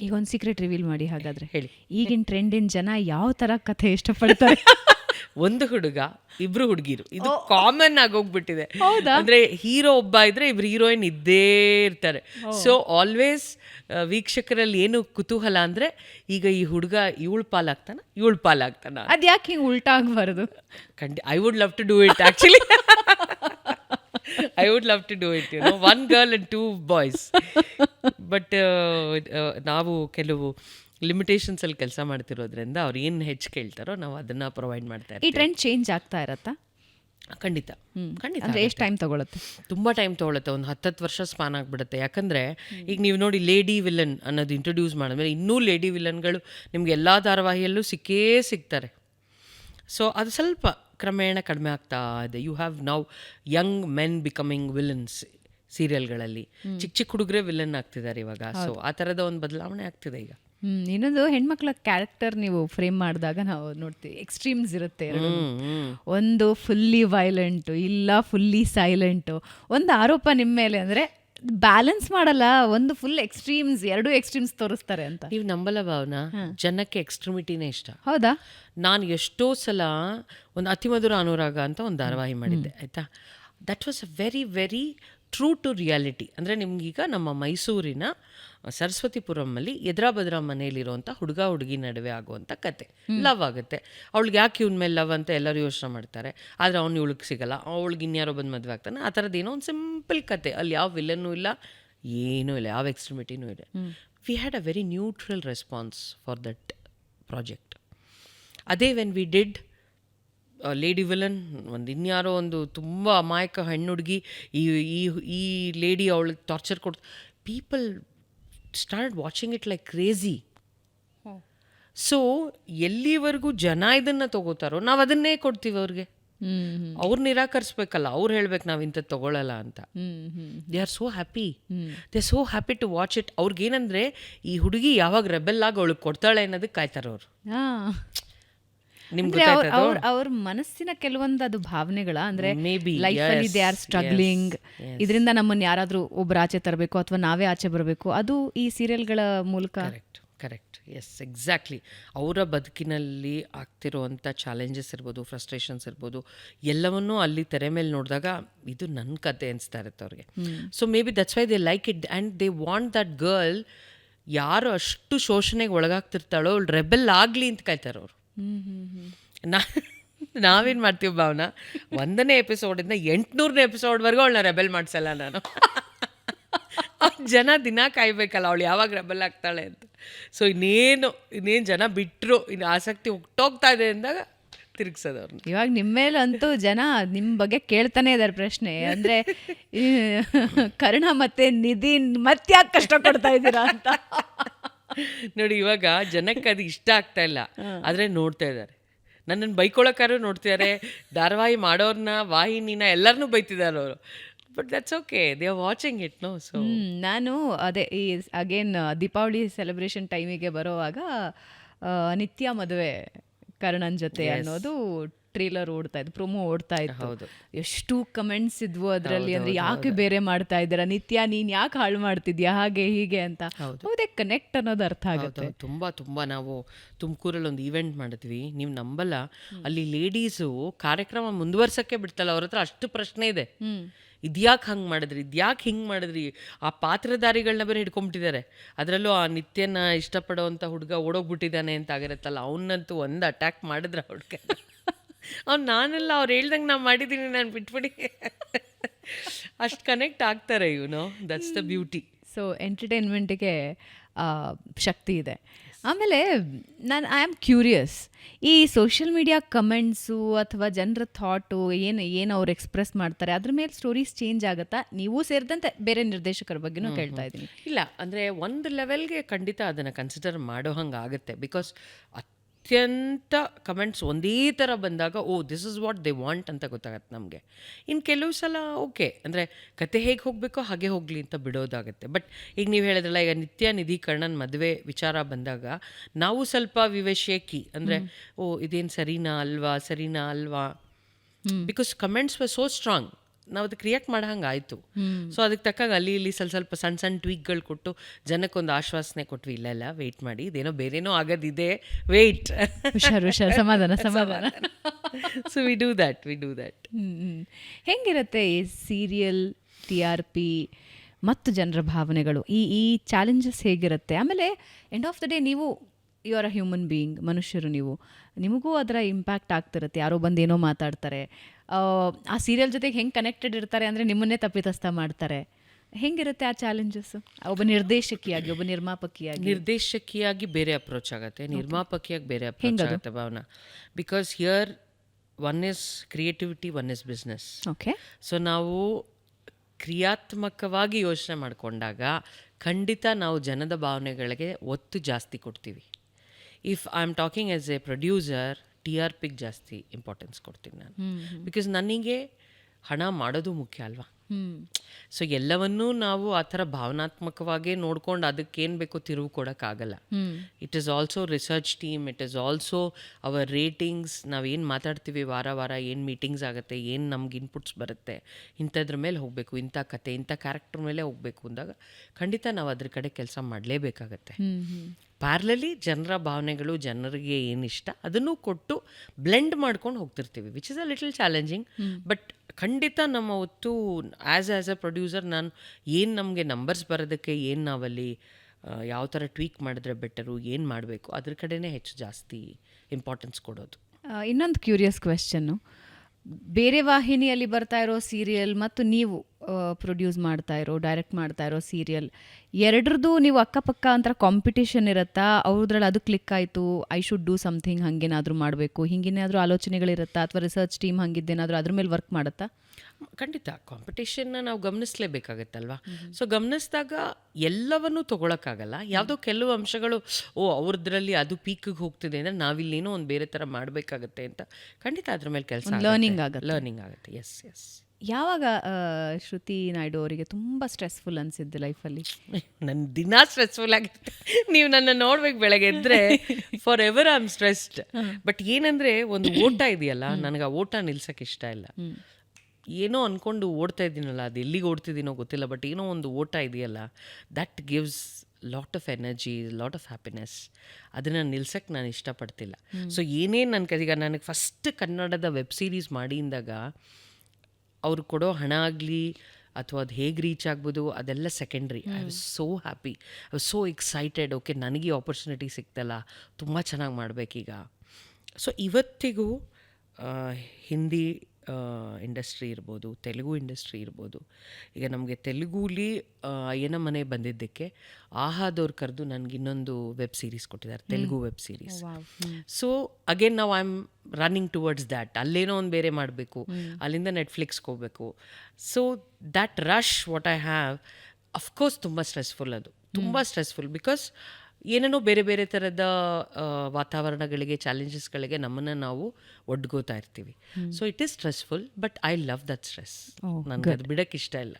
ಈಗ ಒಂದು secret reveal ಮಾಡಿ ಹಾಗಾದ್ರೆ. ಹೇಳಿ. ಈಗಿನ ಟ್ರೆಂಡಿನ ಜನ ಯಾವ ತರ ಕಥೆ ಇಷ್ಟಪಡ್ತಾರೆ? ಒಂದು ಹುಡುಗ ಇಬ್ರು ಹುಡುಗಿರು. ಇದು ಕಾಮನ್ ಆಗಿ ಹೋಗ್ಬಿಟ್ಟಿದೆ. ಅಂದ್ರೆ ಹೀರೋ ಒಬ್ಬ ಇದ್ರೆ ಇಬ್ರು ಹೀರೋಯಿನ್ ಇದ್ದೇ ಇರ್ತಾರೆ. ಸೊ ಆಲ್ವೇಸ್ ವೀಕ್ಷಕರಲ್ಲಿ ಏನು ಕುತೂಹಲ ಅಂದ್ರೆ ಈಗ ಈ ಹುಡುಗ ಇವಳು ಪಾಲಾಗ್ತಾನ ಇವಳ ಪಾಲಾಗ್ತಾನ ಅದ್ಯಾಕೆ ಹಿಂಗೆ ಉಲ್ಟಾ ಆಗ್ಬಾರದು? ಖಂಡಿ I would love to do it actually I would love to do it you know one girl and two boys but uh, ನಾವು ಕೆಲವು ಲಿಮಿಟೇಷನ್ಸ್ ಅಲ್ಲಿ ಕೆಲಸ ಮಾಡ್ತಿರೋದ್ರಿಂದ ಅವ್ರು ಏನು ಹೆಚ್ಚು ಕೇಳ್ತಾರೋ ನಾವು ಅದನ್ನ ಪ್ರೊವೈಡ್ ಮಾಡ್ತಾ ಈ ಟ್ರೆಂಡ್ ಚೇಂಜ್ ಆಗ್ತಾ ಇರತ್ತಾ? ಖಂಡಿತ. ಖಂಡಿತ ಎಷ್ಟು ಟೈಮ್ ತಗೊಳುತ್ತೆ? ತುಂಬ ಟೈಮ್ ತಗೊಳುತ್ತೆ. ಒಂದು ಹತ್ತತ್ತು ವರ್ಷ ಸ್ಪಾನ್ ಆಗಿಬಿಡುತ್ತೆ. ಯಾಕಂದರೆ ಈಗ ನೀವು ನೋಡಿ ಲೇಡಿ ವಿಲನ್ ಅನ್ನೋದು ಇಂಟ್ರೊಡ್ಯೂಸ್ ಮಾಡಿದ್ಮೇಲೆ ಇನ್ನೂ ಲೇಡಿ ವಿಲನ್ಗಳು ನಿಮ್ಗೆ ಎಲ್ಲ ಧಾರಾವಾಹಿಯಲ್ಲೂ ಸಿಕ್ಕೇ ಸಿಗ್ತಾರೆ. ಸೊ ಅದು ಸ್ವಲ್ಪ ಕ್ರಮೇಣ ಕಡಿಮೆ ಆಗ್ತಾ ಇದೆ. You have now young men becoming villains ಸೀರಿಯಲ್ಗಳಲ್ಲಿ ಚಿಕ್ಕ ಚಿಕ್ಕ ಹುಡುಗರೇ ವಿಲನ್ ಆಗ್ತಿದ್ದಾರೆ ಇವಾಗ. ಸೊ ಆ ಥರದ ಒಂದು ಬದಲಾವಣೆ ಆಗ್ತಿದೆ ಈಗ. ಇನ್ನೊಂದು ಹೆಣ್ಮಕ್ಳ ಕ್ಯಾರೆಕ್ಟರ್ ನೀವು ಫ್ರೇಮ್ ಮಾಡಿದಾಗ ನಾವು ನೋಡ್ತೀವಿ. ಎಕ್ಸ್ಟ್ರೀಮ್ಸ್ ಇರುತ್ತೆ ಒಂದು ಫುಲ್ಲಿ ವೈಲೆಂಟು ಇಲ್ಲ ಫುಲ್ಲಿ ಸೈಲೆಂಟು ಒಂದು ಆರೋಪ ನಿಮ್ಮ ಮೇಲೆ ಅಂದ್ರೆ ಬ್ಯಾಲೆನ್ಸ್ ಮಾಡಲ್ಲ ಒಂದು ಫುಲ್ ಎಕ್ಸ್ಟ್ರೀಮ್ಸ್ ಎರಡು ಎಕ್ಸ್ಟ್ರೀಮ್ಸ್ ತೋರಿಸ್ತಾರೆ ಅಂತ. ನೀವು ನಂಬಲ್ಲ ಭಾವನ? ಜನಕ್ಕೆ ಎಕ್ಸ್ಟ್ರಿಮಿಟಿನೇ ಇಷ್ಟ. ಹೌದಾ? ನಾನು ಎಷ್ಟೋ ಸಲ ಒಂದು ಅತಿಮಧುರ ಅನುರಾಗ ಅಂತ ಒಂದು ಧಾರಾವಾಹಿ ಮಾಡಿದ್ದೆ ಆಯ್ತಾ? That was a very very true to reality ಅಂದರೆ ನಿಮಗೀಗ ನಮ್ಮ ಮೈಸೂರಿನ ಸರಸ್ವತಿಪುರಮಲ್ಲಿ ಎದ್ರಾ ಬದ್ರಾ ಮನೆಯಲ್ಲಿರುವಂಥ ಹುಡುಗ ಹುಡುಗಿ ನಡುವೆ ಆಗುವಂಥ ಕತೆ. ಲವ್ ಆಗುತ್ತೆ. ಅವಳಿಗೆ ಯಾಕೆ ಇವನ ಮೇಲೆ ಲವ್ ಅಂತ ಎಲ್ಲರೂ ಯೋಚನೆ ಮಾಡ್ತಾರೆ. ಆದರೆ ಅವ್ನು ಇವಳಿಗೆ ಸಿಗಲ್ಲ. ಅವಳಿಗೆ ಇನ್ಯಾರೋ ಬಂದು ಮದುವೆ ಆಗ್ತಾನೆ. ಆ ಥರದ್ದು ಏನೋ ಒಂದು ಸಿಂಪಲ್ ಕತೆ. ಅಲ್ಲಿ ಯಾವ ವಿಲನ್ನೂ ಇಲ್ಲ ಏನೂ ಇಲ್ಲ ಯಾವ ಎಕ್ಸ್ಟ್ರಿಮಿಟಿನೂ ಇದೆ we had a very neutral response for that project ಅದೇ when we did lady villain ಒಂದು ಇನ್ಯಾರೋ ಒಂದು ತುಂಬ ಅಮಾಯಕ ಹೆಣ್ಣು ಹುಡುಗಿ ಈ ಈ ಈ ಲೇಡಿ ಅವಳಿಗೆ torture code people start watching it like crazy. So ಎಲ್ಲಿವರೆಗೂ ಜನ ಇದನ್ನು ತಗೋತಾರೋ ನಾವು ಅದನ್ನೇ ಕೊಡ್ತೀವಿ ಅವ್ರಿಗೆ. ಅವ್ರು ನಿರಾಕರಿಸ್ಬೇಕಲ್ಲ ಅವ್ರು ಹೇಳ್ಬೇಕು ನಾವು ಇಂಥದ್ದು ತಗೊಳ್ಳಲ್ಲ ಅಂತ. They are so happy they are so happy to watch it ಅವ್ರಿಗೇನಂದ್ರೆ ಈ ಹುಡುಗಿ ಯಾವಾಗ ರೆಬೆಲ್ ಆಗಿ ಅವಳಿಗೆ ಕೊಡ್ತಾಳೆ ಅನ್ನೋದಕ್ಕೆ ಕಾಯ್ತಾರೆ ಅವ್ರು. ಅವ್ರ ಮನಸ್ಸಿನ ಕೆಲವೊಂದು ಅದು ಭಾವನೆಗಳ ಅಂದ್ರೆ ಲೈಫ್ ಅಲ್ಲಿ ದೇ ಆರ್ ಸ್ಟ್ರಗ್ಲಿಂಗ್ ಇದರಿಂದ ನಮ್ಮನ್ನ ಯಾರಾದ್ರೂ ಒಬ್ರು ಆಚೆ ತರಬೇಕು ಅಥವಾ ನಾವೇ ಆಚೆ ಬರಬೇಕು ಅದು ಈ ಸೀರಿಯಲ್ಗಳ ಮೂಲಕ ಕರೆಕ್ಟ್ ಕರೆಕ್ಟ್ ಎಸ್ ಎಕ್ಸಾಕ್ಟ್ಲಿ ಅವರ ಬದುಕಿನಲ್ಲಿ ಆಗ್ತಿರುವಂಥ ಚಾಲೆಂಜಸ್ ಇರ್ಬೋದು ಫ್ರಸ್ಟ್ರೇಷನ್ಸ್ ಇರ್ಬೋದು ಎಲ್ಲವನ್ನೂ ಅಲ್ಲಿ ತೆರೆ ಮೇಲೆ ನೋಡಿದಾಗ ಇದು ನನ್ನ ಕತೆ ಅನಿಸ್ತಾ ಇರುತ್ತೆ ಅವ್ರಿಗೆ. So maybe that's why they like it and they want that girl ಯಾರು ಅಷ್ಟು ಶೋಷಣೆಗೆ ಒಳಗಾಗ್ತಿರ್ತಾಳೋ ಅವಳು ರೆಬೆಲ್ ಆಗಲಿ ಅಂತ ಕಾಯ್ತಾರೆ ಅವರು. ನಾ ನಾವೇನು ಮಾಡ್ತೀವಿ ಭಾವನ? ಒಂದನೇ ಎಪಿಸೋಡಿಂದ ಎಂಟುನೂರನೇ ಎಪಿಸೋಡ್ವರೆಗೂ ಅವಳನ್ನ ರೆಬೆಲ್ ಮಾಡಿಸಲ್ಲ ನಾನು. ಜನ ದಿನ ಕಾಯ್ಬೇಕಲ್ಲ, ಅವಳು ಯಾವಾಗ ರೆಬೆಲ್ ಆಗ್ತಾಳೆ ಅಂತ. ಸೊ ಇನ್ನೇನು ಇನ್ನೇನು ಜನ ಬಿಟ್ಟರು ಇನ್ನು ಆಸಕ್ತಿ ಹುಟ್ಟೋಗ್ತಾ ಇದೆ ಅಂದಾಗ ತಿರುಗಿಸೋದು ಇವಾಗ ನಿಮ್ಮ ಮೇಲಂತೂ ಜನ ನಿಮ್ಮ ಬಗ್ಗೆ ಕೇಳ್ತಾನೆ ಇದ್ದಾರೆ ಪ್ರಶ್ನೆ. ಅಂದರೆ ಕರ್ಣ ಮತ್ತೆ ನಿಧಿ ಮತ್ತ್ಯಾಕೆ ಕಷ್ಟ ಕೊಡ್ತಾ ಇದ್ದೀರಾ ಅಂತ. ನೋಡಿ ಇವಾಗ ಜನಕ್ಕೆ ಅದು ಇಷ್ಟ ಆಗ್ತಾ ಇಲ್ಲ. ಆದರೆ ನೋಡ್ತಾ ಇದ್ದಾರೆ. ನನ್ನನ್ನು ಬೈಕೊಳಕ್ಕಾರು ನೋಡ್ತಿದ್ದಾರೆ. ಧಾರಾವಾಹಿ ಮಾಡೋರ್ನ ವಾಹಿನಿನ ಎಲ್ಲರನ್ನೂ ಬೈತಿದ್ದಾರೆ ಅವರು. But that's okay they are watching it no so ನಾನು ಅದೇ ಈ ಅಗೇನ್ ದೀಪಾವಳಿ ಸೆಲೆಬ್ರೇಷನ್ ಟೈಮಿಗೆ ಬರೋವಾಗ ನಿತ್ಯ ಮದುವೆ ಕರ್ಣನ್ ಜೊತೆ ಅನ್ನೋದು ಟ್ರೇಲರ್ ಓಡ್ತಾ ಇತ್ತು ಪ್ರೊಮೋ ಓಡ್ತಾ ಇತ್ತು. ಎಷ್ಟು ಕಮೆಂಟ್ಸ್ ಇದ್ವು ಅದರಲ್ಲಿ ಅಂದ್ರೆ ಯಾಕೆ ಬೇರೆ ಮಾಡ್ತಾ ಇದ್ದೀರಾ? ನಿತ್ಯ ನೀನ್ ಯಾಕೆ ಹಾಳು ಮಾಡ್ತಿದ್ಯಾ? ಹಾಗೆ ಹೀಗೆ ಅಂತ. ಹೌದೇ. ಕನೆಕ್ಟ್ ಅನ್ನೋದು ಅರ್ಥ ಆಗುತ್ತೆ. ತುಂಬಾ ತುಂಬಾ ನಾವು ತುಮಕೂರಲ್ಲಿ ಒಂದು ಈವೆಂಟ್ ಮಾಡಿದ್ವಿ. ನೀವು ನಂಬಲ್ಲ. ಅಲ್ಲಿ ಲೇಡೀಸು ಕಾರ್ಯಕ್ರಮ ಮುಂದುವರ್ಸಕ್ಕೆ ಬಿಡ್ತಲ್ಲ ಅವ್ರ ಹತ್ರ ಅಷ್ಟು ಪ್ರಶ್ನೆ ಇದೆ. ಇದ್ಯಾಕೆ ಹಂಗೆ ಮಾಡಿದ್ರಿ? ಇದ್ಯಾಕೆ ಹಿಂಗೆ ಮಾಡಿದ್ರಿ? ಆ ಪಾತ್ರಧಾರಿಗಳನ್ನ ಬೇರೆ ಹಿಡ್ಕೊಂಬಿಟ್ಟಿದ್ದಾರೆ. ಅದರಲ್ಲೂ ಆ ನಿತ್ಯನ ಇಷ್ಟಪಡೋವಂಥ ಹುಡುಗ ಓಡೋಗ್ಬಿಟ್ಟಿದ್ದಾನೆ ಅಂತ ಆಗಿರುತ್ತಲ್ಲ ಅವನ್ನಂತೂ ಒಂದು ಅಟ್ಯಾಕ್ ಮಾಡಿದ್ರೆ ಹುಡುಗ ಅವ್ನು ನಾನೆಲ್ಲ ಅವ್ರು ಹೇಳ್ದಂಗೆ ನಾನು ಮಾಡಿದ್ದೀನಿ ನಾನು ಬಿಟ್ಬಿಡಿ. ಅಷ್ಟು ಕನೆಕ್ಟ್ ಆಗ್ತಾರೆ ಇವನು. ದಟ್ಸ್ ದ ಬ್ಯೂಟಿ ಸೊ ಎಂಟರ್ಟೈನ್ಮೆಂಟಿಗೆ ಶಕ್ತಿ ಇದೆ. ಆಮೇಲೆ ನಾನು ಐ ಆಮ್ ಕ್ಯೂರಿಯಸ್ ಈ ಸೋಷಿಯಲ್ ಮೀಡಿಯಾ ಕಮೆಂಟ್ಸು ಅಥವಾ ಜನರ ಥಾಟು ಏನು ಏನು ಅವ್ರು ಎಕ್ಸ್ಪ್ರೆಸ್ ಮಾಡ್ತಾರೆ ಅದ್ರ ಮೇಲೆ ಸ್ಟೋರೀಸ್ ಚೇಂಜ್ ಆಗುತ್ತಾ? ನೀವು ಸೇರಿದಂತೆ ಬೇರೆ ನಿರ್ದೇಶಕರ ಬಗ್ಗೆನೂ ಕೇಳ್ತಾ ಇದ್ದೀನಿ. ಇಲ್ಲ ಅಂದರೆ ಒಂದು ಲೆವೆಲ್ಗೆ ಖಂಡಿತ ಅದನ್ನು ಕನ್ಸಿಡರ್ ಮಾಡೋ ಹಂಗೆ ಆಗುತ್ತೆ. ಬಿಕಾಸ್ ಅತ್ಯಂತ ಕಮೆಂಟ್ಸ್ ಒಂದೇ ಥರ ಬಂದಾಗ ಓ this is what they want ಅಂತ ಗೊತ್ತಾಗತ್ತೆ ನಮಗೆ. ಇನ್ನು ಕೆಲವು ಸಲ ಓಕೆ ಅಂದರೆ ಕತೆ ಹೇಗೆ ಹೋಗಬೇಕೋ ಹಾಗೆ ಹೋಗಲಿ ಅಂತ ಬಿಡೋದಾಗುತ್ತೆ. ಬಟ್ ಈಗ ನೀವು ಹೇಳಿದ್ರಲ್ಲ ಈಗ ನಿತ್ಯ ನಿಧಿ ಕರ್ಣನ್ ಮದುವೆ ವಿಚಾರ ಬಂದಾಗ ನಾವು ಸ್ವಲ್ಪ ವಿವೇಶೇಕಿ ಅಂದರೆ ಓ ಇದೇನು ಸರಿನಾ ಅಲ್ವಾ ಸರಿನಾ ಅಲ್ವಾ? Because comments were so strong ನಾವು ಅದಕ್ಕೆ ರಿಯಾಕ್ಟ್ ಮಾಡೋ ಹಂಗೆ ಆಯಿತು ಸೊ ಅದಕ್ಕೆ ತಕ್ಕಾಗ ಅಲ್ಲಿ ಇಲ್ಲಿ ಸ್ವಲ್ಪ ಸ್ವಲ್ಪ ಸಣ್ಣ ಸಣ್ಣ ಟ್ವೀಕ್ಗಳು ಕೊಟ್ಟು ಜನಕ್ಕೊಂದು ಆಶ್ವಾಸನೆ ಕೊಟ್ವಿ ಇಲ್ಲ ಇಲ್ಲ ವೆಯ್ಟ್ ಮಾಡಿ ಇದೇನೋ ಬೇರೆನೋ ಆಗೋದಿದೆ ವೆಯ್ಟ್ ಹುಷಾರು ಹುಷಾರು ಸಮಾಧಾನ ಸಮಾಧಾನ. So we do that we do that. ಹೆಂಗಿರುತ್ತೆ ಈ ಸೀರಿಯಲ್ ಟಿ ಆರ್ ಪಿ ಮತ್ತು ಜನರ ಭಾವನೆಗಳು? ಈ ಈ ಚಾಲೆಂಜಸ್ ಹೇಗಿರುತ್ತೆ? ಆಮೇಲೆ ಎಂಡ್ ಆಫ್ ದ ಡೇ ನೀವು you are a human being ಮನುಷ್ಯರು ನೀವು. ನಿಮಗೂ ಅದರ ಇಂಪ್ಯಾಕ್ಟ್ ಆಗ್ತಿರುತ್ತೆ. ಯಾರೋ ಬಂದು ಏನೋ ಮಾತಾಡ್ತಾರೆ. ಆ, ಸೀರಿಯಲ್ ಜೊತೆಗೆ ಹೆಂಗೆ ಕನೆಕ್ಟೆಡ್ ಇರ್ತಾರೆ ಅಂದರೆ ನಿಮ್ಮನ್ನೇ ತಪ್ಪಿತಸ್ಥ ಮಾಡ್ತಾರೆ. ಹೆಂಗಿರುತ್ತೆ ಆ ಚಾಲೆಂಜಸ್ ಒಬ್ಬ ನಿರ್ದೇಶಕಿಯಾಗಿ ಒಬ್ಬ ನಿರ್ಮಾಪಕಿಯಾಗಿ? ನಿರ್ದೇಶಕಿಯಾಗಿ ಬೇರೆ ಅಪ್ರೋಚ್ ಆಗುತ್ತೆ. ನಿರ್ಮಾಪಕಿಯಾಗಿ ಬೇರೆ ಅಪ್ರೋಚ್ ಆಗುತ್ತೆ Bhavana. Because here one is creativity one is business okay so ನಾವು ಕ್ರಿಯಾತ್ಮಕವಾಗಿ ಯೋಚನೆ ಮಾಡಿಕೊಂಡಾಗ ಖಂಡಿತ ನಾವು ಜನದ ಭಾವನೆಗಳಿಗೆ ಒತ್ತು ಜಾಸ್ತಿ ಕೊಡ್ತೀವಿ. If I am talking as a producer T R ಪಿಗೆ ಜಾಸ್ತಿ ಇಂಪಾರ್ಟೆನ್ಸ್ ಕೊಡ್ತೀನಿ ನಾನು. ಬಿಕಾಸ್ ನನಗೆ ಹಣ ಮಾಡೋದು ಮುಖ್ಯ ಅಲ್ವಾ? ಹ್ಮ್. ಸೊ ಎಲ್ಲವನ್ನೂ ನಾವು ಆ ಥರ ಭಾವನಾತ್ಮಕವಾಗೇ ನೋಡ್ಕೊಂಡು ಅದಕ್ಕೇನು ಬೇಕೋ ತಿರುವು ಕೊಡೋಕ್ಕಾಗಲ್ಲ. ಹ್ಮ್. It is also research team it is also our ratings ನಾವೇನು ಮಾತಾಡ್ತೀವಿ ವಾರ ವಾರ ಏನು ಮೀಟಿಂಗ್ಸ್ ಆಗುತ್ತೆ ಏನು ನಮ್ಗೆ ಇನ್ಪುಟ್ಸ್ ಬರುತ್ತೆ ಇಂಥದ್ರ ಮೇಲೆ ಹೋಗಬೇಕು ಇಂಥ ಕತೆ ಇಂಥ ಕ್ಯಾರೆಕ್ಟರ್ ಮೇಲೆ ಹೋಗಬೇಕು ಅಂದಾಗ ಖಂಡಿತ ನಾವು ಅದ್ರ ಕಡೆ ಕೆಲಸ ಮಾಡಲೇಬೇಕಾಗತ್ತೆ. ಹ್ಮ್ ಹ್ಮ್. ಪ್ಯಾರ್ಲಲಿ ಜನರ ಭಾವನೆಗಳು ಜನರಿಗೆ ಏನಿಷ್ಟ ಇಷ್ಟ ಅದನ್ನು ಕೊಟ್ಟು ಬ್ಲೆಂಡ್ ಮಾಡ್ಕೊಂಡು ಹೋಗ್ತಿರ್ತೀವಿ which is a little challenging but ಖಂಡಿತ ನಮ್ಮ ಹೊತ್ತು ಆ್ಯಸ್ ಆ್ಯಸ್ ಅ ಪ್ರೊಡ್ಯೂಸರ್ ನಾನು ಏನು ನಮಗೆ ನಂಬರ್ಸ್ ಬರೋದಕ್ಕೆ, ಏನು ನಾವಲ್ಲಿ ಯಾವ ಥರ ಟ್ವೀಕ್ ಮಾಡಿದ್ರೆ ಬೆಟರು ಏನು ಮಾಡಬೇಕು, ಅದ್ರ ಕಡೆನೇ ಹೆಚ್ಚು ಜಾಸ್ತಿ ಇಂಪಾರ್ಟೆನ್ಸ್ ಕೊಡೋದು. ಇನ್ನೊಂದು ಕ್ಯೂರಿಯಸ್ ಕ್ವೆಶನ್ನು ಬೇರೆ ವಾಹಿನಿಯಲ್ಲಿ ಬರ್ತಾ ಇರೋ ಸೀರಿಯಲ್ ಮತ್ತು ನೀವು ಪ್ರೊಡ್ಯೂಸ್ ಮಾಡ್ತಾ ಇರೋ ಡೈರೆಕ್ಟ್ ಮಾಡ್ತಾ ಇರೋ ಸೀರಿಯಲ್ ಎರಡರದ್ದು ನೀವು ಅಕ್ಕಪಕ್ಕ ಅಂತ ಕಾಂಪಿಟೇಷನ್ ಇರುತ್ತಾ? ಅವ್ರದ್ರಲ್ಲಿ ಅದು ಕ್ಲಿಕ್ ಆಯಿತು ಐ ಶುಡ್ ಡೂ ಸಮಥಿಂಗ್ ಹಂಗೇನಾದರೂ ಮಾಡಬೇಕು. ಹಿಂಗೇನಾದರೂ ಆಲೋಚನೆಗಳಿರುತ್ತಾ? ಅಥವಾ ರಿಸರ್ಚ್ ಟೀಮ್ ಹಂಗಿದ್ದೇನಾದರೂ ಅದ್ರ ಮೇಲೆ ವರ್ಕ್ ಮಾಡುತ್ತಾ? ಖಂಡಿತ. ಕಾಂಪಿಟೇಷನ್ನ ನಾವು ಗಮನಿಸಲೇಬೇಕಾಗತ್ತಲ್ವಾ? ಸೊ ಗಮನಿಸಿದಾಗ ಎಲ್ಲವನ್ನೂ ತೊಗೊಳಕ್ಕಾಗಲ್ಲ. ಯಾವುದೋ ಕೆಲವು ಅಂಶಗಳು ಓ ಅವ್ರದ್ರಲ್ಲಿ ಅದು ಪೀಕಿಗೆ ಹೋಗ್ತಿದೆ ಅಂದರೆ ನಾವಿಲ್ಲೇನೋ ಒಂದು ಬೇರೆ ಥರ ಮಾಡಬೇಕಾಗತ್ತೆ ಅಂತ ಖಂಡಿತ ಅದ್ರ ಮೇಲೆ ಕೆಲಸ ಲರ್ನಿಂಗ್ ಆಗುತ್ತೆ. ಲರ್ನಿಂಗ್ ಆಗುತ್ತೆ. ಎಸ್ ಎಸ್ ಯಾವಾಗ ಆ, ಶ್ರುತಿ ನಾಯ್ಡು ಅವರಿಗೆ ತುಂಬ ಸ್ಟ್ರೆಸ್ಫುಲ್ ಅನಿಸಿದ್ದು ಲೈಫಲ್ಲಿ ನನ್ನ ದಿನ ಸ್ಟ್ರೆಸ್ಫುಲ್ ಆಗಿತ್ತು ನೀವು ನನ್ನ ನೋಡ್ಬೇಕು ಬೆಳಗ್ಗೆ ಎದ್ರೆ forever I am stressed but ಏನಂದ್ರೆ ಒಂದು ಓಟ ಇದೆಯಲ್ಲ ನನಗೆ ಆ ಓಟ ನಿಲ್ಸಕ್ಕೆ ಇಷ್ಟ ಇಲ್ಲ. ಏನೋ ಅನ್ಕೊಂಡು ಓಡ್ತಾ ಇದ್ದೀನಲ್ಲ ಅದು ಎಲ್ಲಿಗೆ ಓಡ್ತಿದ್ದೀನೋ ಗೊತ್ತಿಲ್ಲ ಬಟ್ ಏನೋ ಒಂದು ಓಟ ಇದೆಯಲ್ಲ that gives lot of energy lot of happiness ಅದನ್ನು ನಿಲ್ಸಕ್ಕೆ ನಾನು ಇಷ್ಟಪಡ್ತಿಲ್ಲ. ಸೊ ಏನೇನು ನನ್ನ ಈಗ ನನಗೆ ಫಸ್ಟ್ ಕನ್ನಡದ ವೆಬ್ ಸೀರೀಸ್ ಮಾಡಿದಾಗ ಅವ್ರು ಕೊಡೋ ಹಣ ಆಗಲಿ ಅಥವಾ ಅದು ಹೇಗೆ ರೀಚ್ ಆಗ್ಬೋದು, ಅದೆಲ್ಲ secondary I was so happy I was so excited okay ನನಗೆ ಆಪರ್ಚುನಿಟಿ ಸಿಕ್ತಲ್ಲ ತುಂಬ ಚೆನ್ನಾಗಿ ಮಾಡಬೇಕೀಗ. ಸೊ ಇವತ್ತಿಗೂ ಹಿಂದಿ ಇಂಡಸ್ಟ್ರಿ ಇರ್ಬೋದು ತೆಲುಗು ಇಂಡಸ್ಟ್ರಿ ಇರ್ಬೋದು. ಈಗ ನಮಗೆ ತೆಲುಗುಲಿ ಅಯ್ಯನ ಮನೆ ಬಂದಿದ್ದಕ್ಕೆ ಆಹಾದವ್ರು ಕರೆದು ನನಗೆ ಇನ್ನೊಂದು ವೆಬ್ ಸೀರೀಸ್ ಕೊಟ್ಟಿದ್ದಾರೆ Telugu web series so again ನಾವು I am running towards that ಅಲ್ಲೇನೋ ಒಂದು ಬೇರೆ ಮಾಡಬೇಕು ಅಲ್ಲಿಂದ ನೆಟ್ಫ್ಲಿಕ್ಸ್ಗೆ ಹೋಗಬೇಕು. So that rush what I have of course ತುಂಬ ಸ್ಟ್ರೆಸ್ಫುಲ್ ಅದು. ತುಂಬ ಸ್ಟ್ರೆಸ್ಫುಲ್ ಬಿಕಾಸ್ ಏನೇನೋ ಬೇರೆ ಬೇರೆ ಥರದ ವಾತಾವರಣಗಳಿಗೆ ಚಾಲೆಂಜಸ್ಗಳಿಗೆ ನಮ್ಮನ್ನು ನಾವು ಒಡ್ಗೋತಾ ಇರ್ತೀವಿ. So it is stressful but I love that stress ನನಗೆ ಅದು ಬಿಡಕ್ಕೆ ಇಷ್ಟ ಇಲ್ಲ.